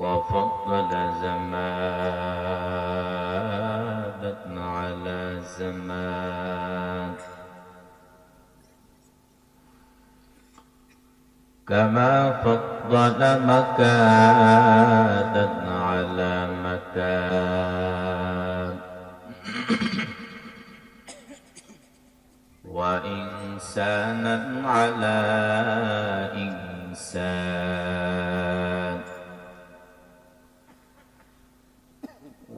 وفضل زمانا على زمان كما فضل مكانا على مكان. وإنسانا على إنسان.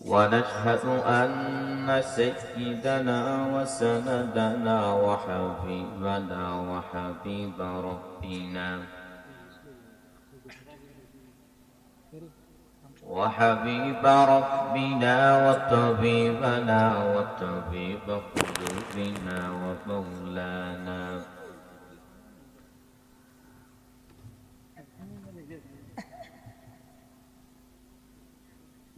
ونشهد أن سيدنا وسندنا وحبيبنا وحبيب ربنا. وحبيب ربنا وطبيبنا وطبيب قلوبنا ومولانا.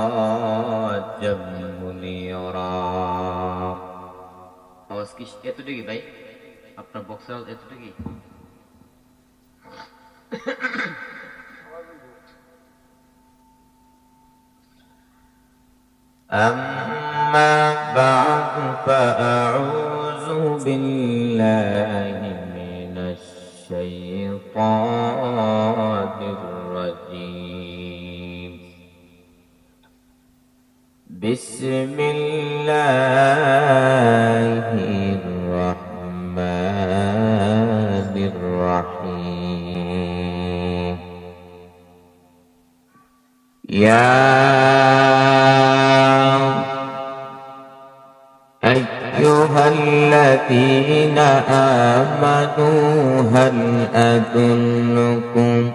وسراجا منيرا আওয়াজ কি এতটুকু ভাই আপনার বক্সের আওয়াজ এতটুকু أما بعد فأعوذ بالله من الشيطان بسم الله الرحمن الرحيم. يا أيها الذين آمنوا هل أدلكم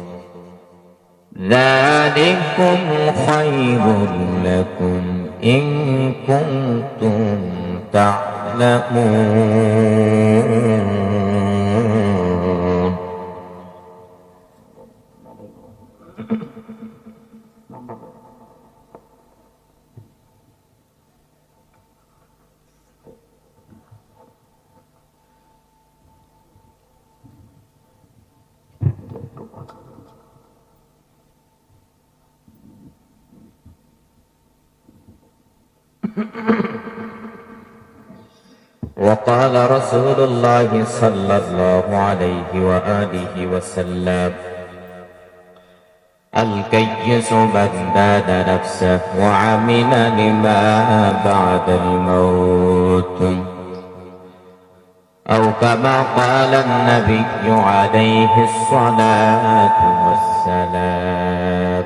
ذلكم خير لكم إن كنتم تعلمون. وقال رسول الله صلى الله عليه وآله وسلم الكيس من دان نفسه وعمل لما بعد الموت. أو كما قال النبي عليه الصلاة والسلام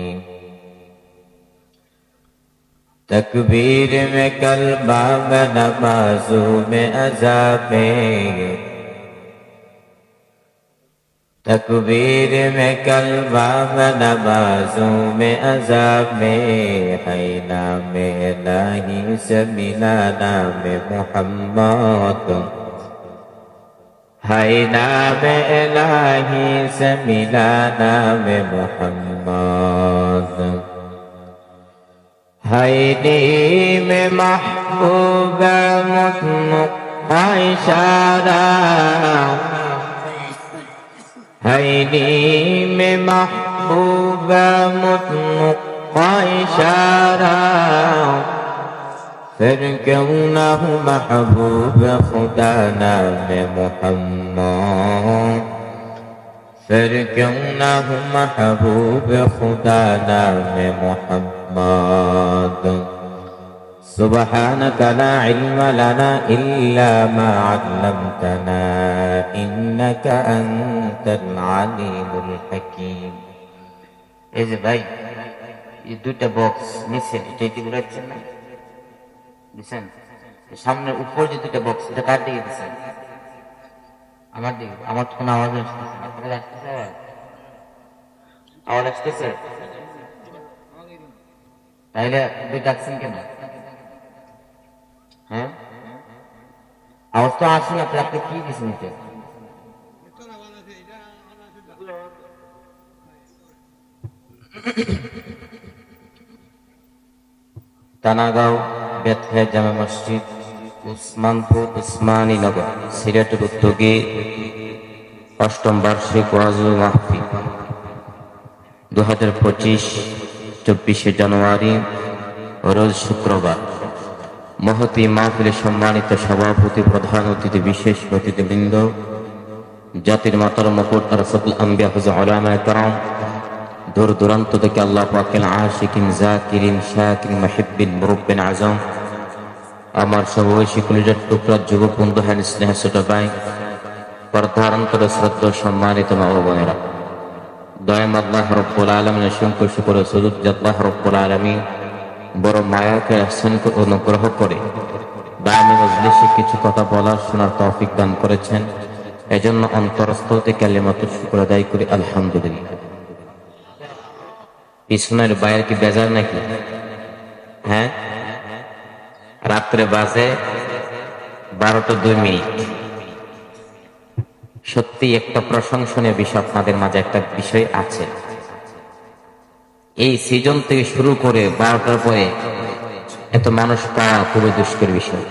تکبیر میں کلمہ میں نمازوں میں عذابیں تکبیر میں کلمہ میں نمازوں میں عذابیں ہے نام الہی سے ملا نام محمد ہے نام الہی سے ملا نام محمد হাইনি মে মাহবুব মজনু আইসারা হাইনি মে মাহবুব মজনু আইসারা پھر کیوں نہ ہوں محبوب خدا نام محمد پھر کیوں نہ ہوں محبوب خدا نام محمد سبحانك لا علم لنا إلا ما علمتنا إنك أنت العليم الحكيم এই যে ভাই এই দুইটা বক্স নিচ্ছেন এটা এটি ঘুরাচ্ছেন না দিচ্ছেন সামনের উপর যে দুইটা বক্স এটা কার দিকে দিচ্ছেন আমার দিকে আমার তো কোনো আওয়াজ আসতেছে না আপনাদের আসতেছে আওয়াজ আওয়াজ আসতেছে তাইলে দুই ডাকছেন কেন? হ্যাঁ? আওয়াজ তো আসে না তাহলে আপনি কি দিচ্ছেন এটা? তানাগাঁও বেথে জামে মসজিদ, উসমানপুর উসমানী নগর সিলেটের উদ্যোগে অষ্টম বার্ষিক ওয়াজুল মাহফি দু হাজার পঁচিশ চব্বিশে জানুয়ারি, রোজ শুক্রবার। মহতি মাহফিলে সম্মানিত সভাপতি, প্রধান অতিথি, বিশেষ অতিথিবৃন্দ, জাতির মাতার মুকুট রসকুল আম্বিয়া দূর দূরান্ত থেকে আল্লাহ পাকেল আশিকিন, জাকিরিন শাকিন মাহিবিন মুরব্বিন, আজম, আমার সবয়সী কুলিজার টুকরা যুবক বন্ধু হ্যান স্নেহ ছোট ভাই প্রধানতর শ্রদ্ধা, সম্মানিত মা বোনেরা। দয়াম আল্লাহ রব্বুল আলমিন, অসংখ্য শুকর সুদুদ আল্লাহ রব্বুল আলমী বড় মায়াকে আহসানকে অনুগ্রহ করে দামি মজলিসে কিছু কথা বলার শোনার তৌফিক দান করেছেন। এজন্য অন্তরস্থ থেকে কালিমাত শুক্র আদায় করি, আলহামদুলিল্লাহ। পিছনের বাইরে কি বেজার নাকি? হ্যাঁ? রাত্রে বাজে বারোটা দুই মিনিট। সত্যি একটা প্রশংসনীয় বিষয় আপনাদের মাঝে একটা বিষয় আছে। এই সিজন থেকে শুরু করে বারোটার পরে এত মানুষ পাওয়া খুবই দুষ্কর বিষয়।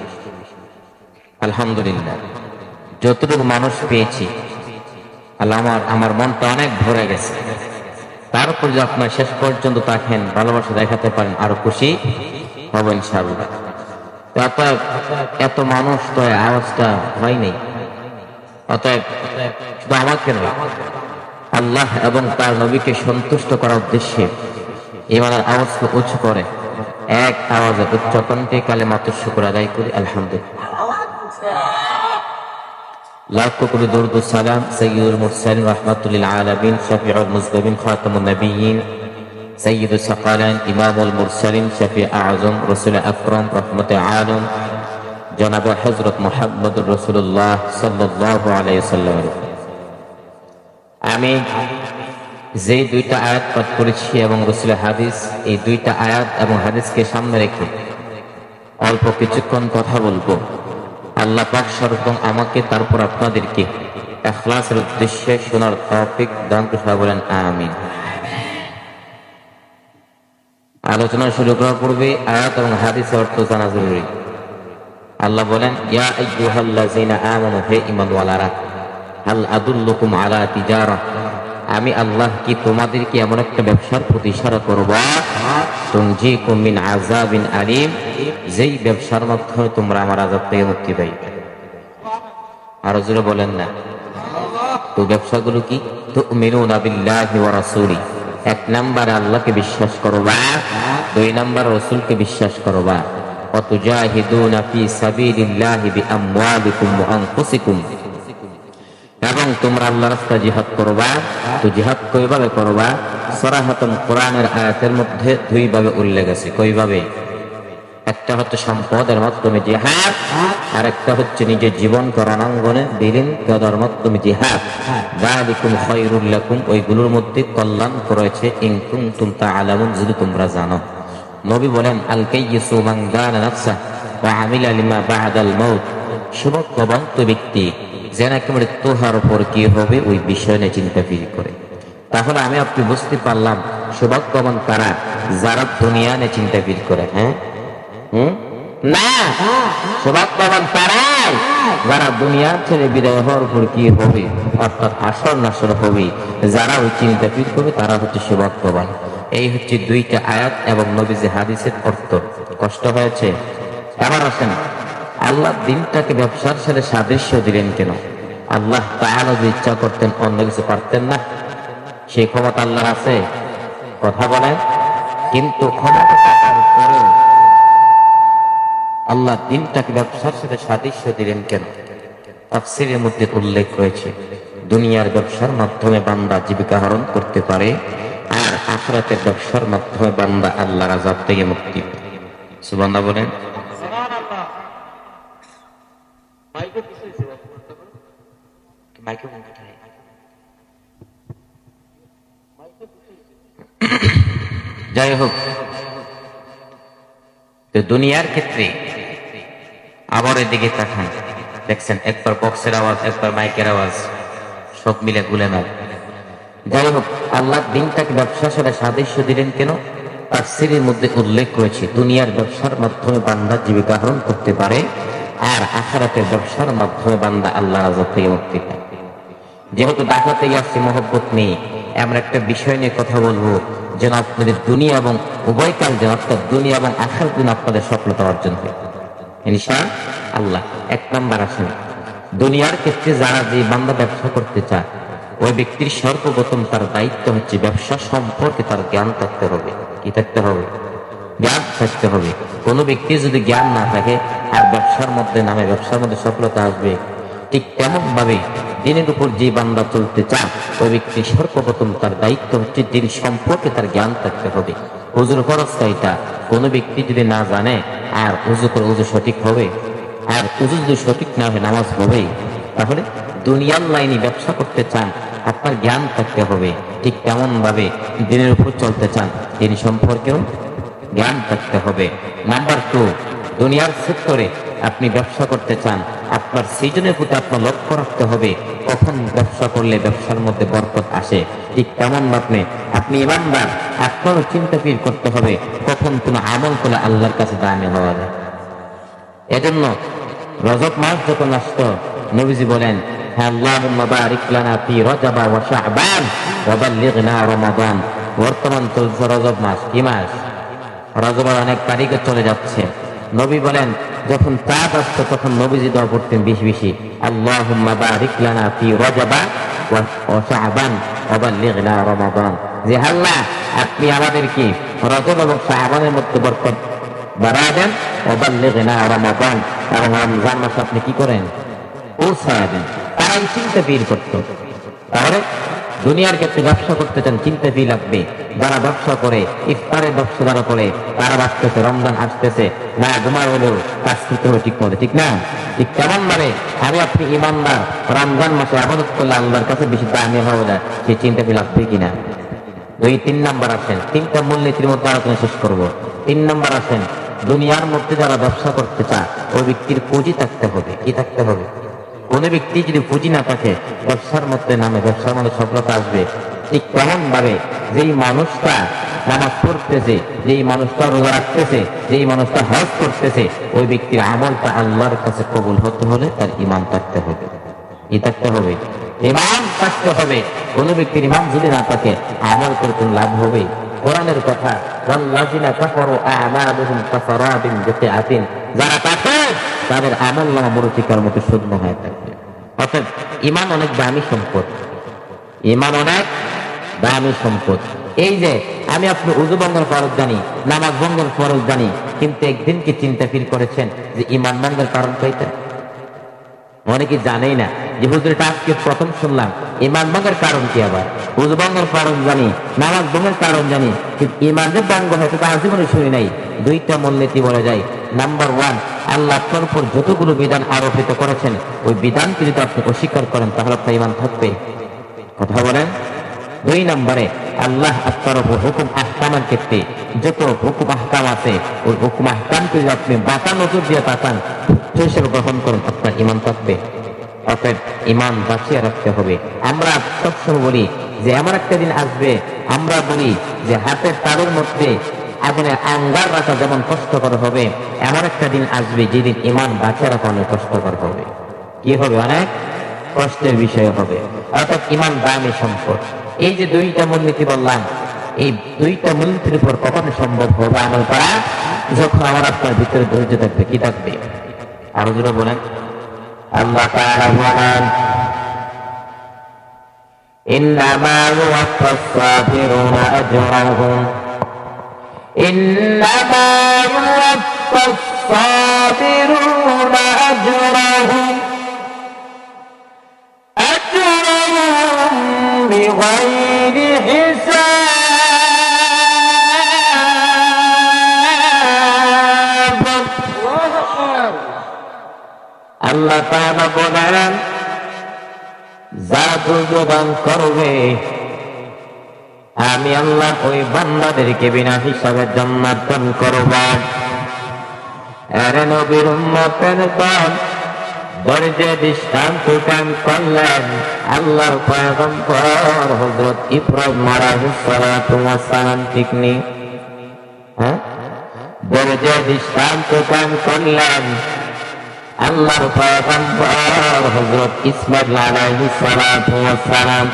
আলহামদুলিল্লাহ। যতটুকু মানুষ পেয়েছি, আল্লাহ আমার আমার মনটা অনেক ভরে গেছে। তারপর যদি আপনার শেষ পর্যন্ত তাকেন ভালোবাসা দেখাতে পারেন, আরও খুশি হবেন ইনশাআল্লাহ। এত মানুষ তো আওয়াজটা হয়নি অতএব শুধু আমাকে নয় আল্লাহ এবং তার নবীকে সন্তুষ্ট করার উদ্দেশ্যে এবার আওয়াজকে উঁচু করে। এক আওয়াজে উচ্চকণ্ঠে কালে মাত্র শুকুর আদায় করি, আলহামদুলিল্লাহ। লাখ কোটি দরুদ সালাম সৈয়দুল মুরসালিন রাহমাতুল আলামিন শফিউল মুজতাবিন খাতামুন নবিয়্যিন সৈয়দুল সাকালান ইমামুল মুরসালিন শফি আজম রাসূল আকরাম, রহমতে আলম জনাব রাসূলুল্লাহ সাল্লাল্লাহু আলাইহি সাল্লাম আমি যেই দুইটা আয়াত পাঠ করেছি এবং রসুলের হাদিস, এই দুইটা আয়াত এবং হাদিসকে সামনে রেখে অল্প কিছুক্ষণ কথা বলব। আল্লাহ পাক সর্বং আমাকে, তারপর আপনাদেরকে এখলাসের উদ্দেশ্যে শোনার তৌফিক দান করে বলেন, আমিন। আলোচনা শুরু করার পূর্বে আয়াত এবং হাদিস অর্থ জানা জরুরি। আল্লাহ বলেন আমি আল্লাহ কি তোমাদেরকে এমন একটা ব্যবসার প্রতি ইশারা করব? যেই ব্যবসার মাধ্যমে তোমরা আমার থেকে মুক্তি আরও জোরে বলেন না। তো ব্যবসাগুলো কি? এক নাম্বার আল্লাহকে বিশ্বাস করবা, দুই নাম্বার রসুলকে বিশ্বাস করবা। অতুজাহিদুনা ফি সাবিলিল্লাহি বিআমওয়ালিকুম ওয়া আনফুসিকুম এবং তোমরা জিহাদ করবা, তো জিহাদ কইভাবে করবা? সরাহাতন কোরআনের আয়াতের মধ্যে উল্লেখ আছে। কইভাবে? একটা হচ্ছে সম্পদের মাধ্যমে জিহাদ আর একটা হচ্ছে নিজের জীবন রণাঙ্গনে বিলীন করার মাধ্যমে জিহাদ। যালিকুম খায়রুল লাকুম, ওইগুলোর মধ্যে কল্যাণ করেছে। ইন কুনতুম তাআলামুন, যদি তোমরা জানো। নবী বলেন আল কাইয়িসু মান নাফসা ওয়া আমিলা লিমা বা'দাল মাউত। সৌভাগ্যবন্ত ব্যক্তি যে নাকি মৃত্যু হওয়ার পর কি হবে ওই বিষয় নিয়ে চিন্তা ফির করে। তাহলে আমি আপনি বুঝতে পারলাম সৌভাগ্যবান তারা যারা দুনিয়া নিয়ে চিন্তা ফির করে হ্যাঁ? হুম? না! সৌভাগ্যবান তারাই যারা দুনিয়া ছেড়ে বিদায় হওয়ার পর কি হবে অর্থাৎ আসর নাসর হবে, যারা ওই চিন্তা ফির করবে, তারা হচ্ছে সৌভাগ্যবান এই হচ্ছে দুইটা আয়াত এবং নবীজি হাদিসের অর্থ। কষ্ট হয়েছে? এবার আসেন, আল্লাহ দিনটাকে ব্যবসার সাথে সাদৃশ্য দিলেন কেন? আল্লাহ তাহলে যদি ইচ্ছা করতেন, অন্য কিছু পারতেন না। সেই ক্ষমতা আল্লাহ আছে, কথা বলেন। কিন্তু আল্লাহ দিনটাকে ব্যবসার সাথে সাদৃশ্য দিলেন কেন? তাফসিরের মধ্যে উল্লেখ রয়েছে, দুনিয়ার ব্যবসার মাধ্যমে বান্দা জীবিকা হরণ করতে পারে আর আখরাতের ব্যবসার মাধ্যমে বান্দা আল্লাহর আজাব থেকে মুক্তি সুবান্দা বলেন। যাই হোক, তো দুনিয়ার ক্ষেত্রে আবার এদিকে তাকান। দেখছেন, একবার বক্সের আওয়াজ, একবার মাইকের আওয়াজ, সব মিলে গুলে নাও। যাই হোক আল্লাহ দিনটাকে ব্যবসার সাথে সাদৃশ্য দিলেন কেন? তার সিরির মধ্যে উল্লেখ করেছে দুনিয়ার ব্যবসার মাধ্যমে বান্দা জীবিকা হরণ করতে পারে আর আখারাতের ব্যবসার মাধ্যমে বান্দা আল্লাহ রাজা থেকে মুক্তি পায়। যেহেতু থেকে আসছে, মহব্বত নেই, এমন একটা বিষয় নিয়ে কথা বলব। যেন আপনাদের দুনিয়া এবং উভয়কাল যেন অর্থাৎ দুনিয়া এবং আখার দিন আপনাদের সফলতা অর্জন হয়। ইনশা আল্লাহ, এক নাম্বার আসেন। দুনিয়ার ক্ষেত্রে যারা যে বান্দা ব্যবসা করতে চায় ওই ব্যক্তির সর্বপ্রথম তার দায়িত্ব হচ্ছে ব্যবসা সম্পর্কে তার জ্ঞান থাকতে হবে। কি থাকতে হবে? জ্ঞান থাকতে হবে। কোনো ব্যক্তি যদি জ্ঞান না থাকে, আর ব্যবসার মধ্যে নামে ব্যবসার মধ্যে সফলতা আসবে। ঠিক তেমন ভাবে দিনের উপর যে বান্দা চলতে চান ওই ব্যক্তি সর্বপ্রথম তার দায়িত্ব হচ্ছে দিন সম্পর্কে তার জ্ঞান থাকতে হবে। হুজুর খরচটা এটা কোনো ব্যক্তি যদি না জানে, আর উজু করে উজু সঠিক হবে, আর উজু যদি সঠিক না হয়, নামাজ হবে, তাহলে দুনিয়ার লাইনে ব্যবসা করতে চান আপনার জ্ঞান থাকতে হবে। ঠিক তেমন ভাবে দিনের উপর চলতে চান দিন সম্পর্কেও জ্ঞান থাকতে হবে। নাম্বার টু দুনিয়ার সেক্টরে আপনি ব্যবসা করতে চান, আপনার সৃজনের প্রতি আপনার লক্ষ্য রাখতে হবে, কখন ব্যবসা করলে ব্যবসার মধ্যে বরকত আসে। ঠিক তেমন আপনি আপনি ইমানদার, আপনারও চিন্তা ফির করতে হবে, কখন কোন আমল করলে আল্লাহর কাছে দামে হওয়া যায়। এজন্য রজব মাস যখন আসতো, নবীজি বলেন আল্লাহুম্মা বারিক লানা ফি রজবা ওয়া শাবান ওয়া বাল্লিগনা রমাদান বর্তমান চলছে রজব মাস, কি মাস? রজবের অনেক তারিখে চলে যাচ্ছে। নবী বলেন, যখন চাঁদ আসতো তখন নবীজি দোয়া করতেন বেশি বেশি। আল্লাহুম্মা বারিক লানা ফি রজবা ওয়া ওয়া শাবান ওয়া বাল্লিগনা রমাদান। যে আল্লাহ, আপনি আমাদেরকে রজব এবং শাবানের মধ্যে বরকত বাড়া দেন ওবাল্লিগনা রমাদান। এবং রমজান মাস আপনি কি করেন? পৌঁছায় দেন। তারা চিন্তা বের করতো। তাহলে দুনিয়ার ক্ষেত্রে ব্যবসা করতে চান, চিন্তা ফি লাগবে। যারা ব্যবসা করে, ইফতারের ব্যবসা যারা করে, তারা বাঁচতেছে রমজান আসতেছে, না ঘুমা হলেও কাজ করতে হবে ঠিক মতো, ঠিক না? ঠিক তেমন মানে আমি আপনি ইমানদার, রমজান মাসে আবাদত করলে আল্লাহর কাছে বেশি দামি হওয়া যায় সেই চিন্তা ফি লাগবে কিনা? দুই, তিন নাম্বার আসেন, তিনটা মূলনীতির মধ্যে আলোচনা শেষ করব। তিন নাম্বার আসেন, দুনিয়ার মধ্যে যারা ব্যবসা করতে চায়, ওই ব্যক্তির পুঁজি থাকতে হবে, কি থাকতে হবে? কোন ব্যক্তি যদি পুঁজি না থাকে, ব্যবসার মধ্যে নামে, ব্যবসার মধ্যে সফলতা আসবে। ঠিক তেমন ভাবে যেই মানুষটা নামাজ পড়তেছে, যেই মানুষটা রোজা রাখতেছে, যেই মানুষটা হজ করতেছে, ওই ব্যক্তির আমলটা আল্লাহর কাছে কবুল হতে হলে তার ইমান থাকতে হবে। ই থাকতে হবে। ইমান থাকতে হবে। কোন ব্যক্তির ইমান যদি না থাকে, আমল করে কোনো লাভ হবে। কোরআনের কথা যারা তাদের আমল নামা মরুচিকার মতো শূন্য হয়ে থাকবে অর্থাৎ ইমান অনেক দামি সম্পদ। ইমান অনেক দামি সম্পদ। এই যে আমি আপনি উজু ভঙ্গের ফরজ জানি, নামাজ ভঙ্গের ফরজ জানি, কিন্তু একদিন কি চিন্তা ফিল করেছেন যে ইমান ভঙ্গের কারণ পাইতে অনেকে জানেই না যে হুজুরটা আজকে প্রথম শুনলাম, ইমান ভঙ্গের কারণ কি আবার? উজু ভঙ্গের কারণ জানি, নামাজ ভঙ্গের কারণ জানি, কিন্তু ইমান যে ভঙ্গ হয়তো তা জীবনে শুনি নাই। দুইটা মূলনীতি বলা যায়। নাম্বার ওয়ান আল্লাহ উপর যতগুলো বিধান আরোপিত করেছেন, ওই বিধানকে যদি আপনি অস্বীকার করেন, তাহলে আপনার ইমান থাকবে। কথা বলেন? দুই নম্বরে, আল্লাহ আপনার উপর হুকুম আহকামের ক্ষেত্রে যত হুকুম আহকাম আছে, ওই হুকুম আহকামকে যদি আপনি বাঁকা নজর দিয়ে তাকান হিসেবে গ্রহণ করুন, আপনার ইমান থাকবে। অতএব ইমান বাঁচিয়ে রাখতে হবে। আমরা সবসময় বলি যে, এমন একটা দিন আসবে, আমরা বলি যে, হাতের তারের মধ্যে আগুনে আঙ্গার রাখা যেমন কষ্টকর হবে এমন একটা দিন আসবে যেদিন ইমান বাঁচিয়ে রাখা অনেক কষ্টকর হবে কি হবে অনেক কষ্টের বিষয় হবে অর্থাৎ ইমান দামি সম্পদ এই যে দুইটা মূলনীতি বললাম এই দুইটা মূলনীতির উপর কখন সম্ভব হবে আমল করা যখন আমার আপনার ভিতরে ধৈর্য থাকবে কি থাকবে আরো জোরে বলেন আল্লাহ তাআলা বলেন إنما يوفى الصابرون أجرهم إنما يوفى الصابرون أجرهم أجرهم بغير حساب আল্লাহ তাআলা বলেন যা দুর্যোগান করবে আমি আল্লাহ ওই বান্দাদেরকে বিনা হিসাবে জান্নাত দান করব। আরে নবীর উম্মতের দল দরজে দৃষ্টান্ত কান করলেন আল্লাহর পয়গম্বর হযরত ইব্রাহিম আলাইহিস সালাতু ওয়াস সালাম, ঠিক নেই হ্যাঁ? দরজে দৃষ্টান্ত কান করলেন আল্লাহর পয়গম্বর হযরত ইসমাইল আলাইহিস সালাম।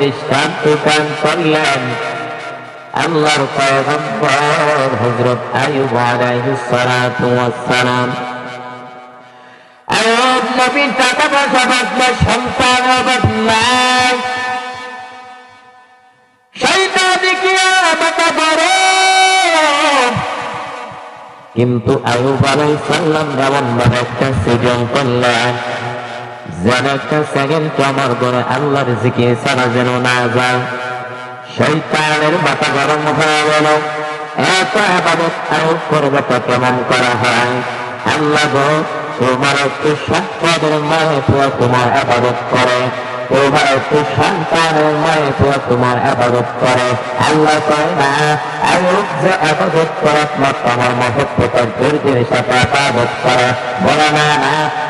দৃষ্টান্ত করলেন। আল্লাহর পয়গম্বর আইয়ুব আলাইহিস সালাতু ওয়াস সালাম। নবীর টাকা পয়সা সন্তান কিন্তু আয়ুব আলাই সাল্লাম যেমন ভাবে একটা সৃজন করলেন যেন একটা সেকেন্ড আমার করে আল্লাহর জিকে ছাড়া যেন না যায়। শৈতানের মাথা গরম হয়ে গেল। এত আবাদত আয়ুব করবে তো কেমন করা হয়। আল্লাহ তোমার একটু সম্পদের মায়ে পুয়া তোমার আবাদত করে। তোমার একটু সন্তানের মায়ে পুয়া তোমার আবাদত করে। আল্লাহ কয় না আয়ুব যে আবাদত করে মাত্র আমার মহত্বতার ধৈর্যের সাথে আবাদত করে। বলে না না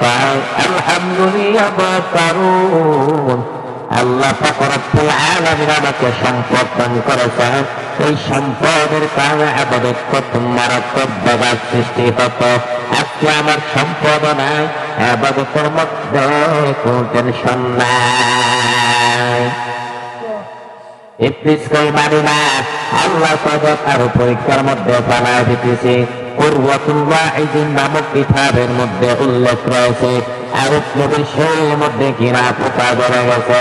পাই আলহামদুলিল্লাহ বাকারুন আল্লাহ পাকরতুল আলামিন আমাকে সম্পদ দান করেছেন। এই সম্পদের কারণে করতে মারাত্মক সৃষ্টি আজকে আমার সম্পদ নাই, আবাদতের মধ্যে কোন টেনশন নাই। ইবলিস কই না, আল্লাহ তাদের আরও পরীক্ষার মধ্যে বানায় দিতেছে। ইদিন নামক কিতাবের মধ্যে উল্লেখ রয়েছে। আরব নবীর সেই মধ্যে কিনা পোকা ধরে গেছে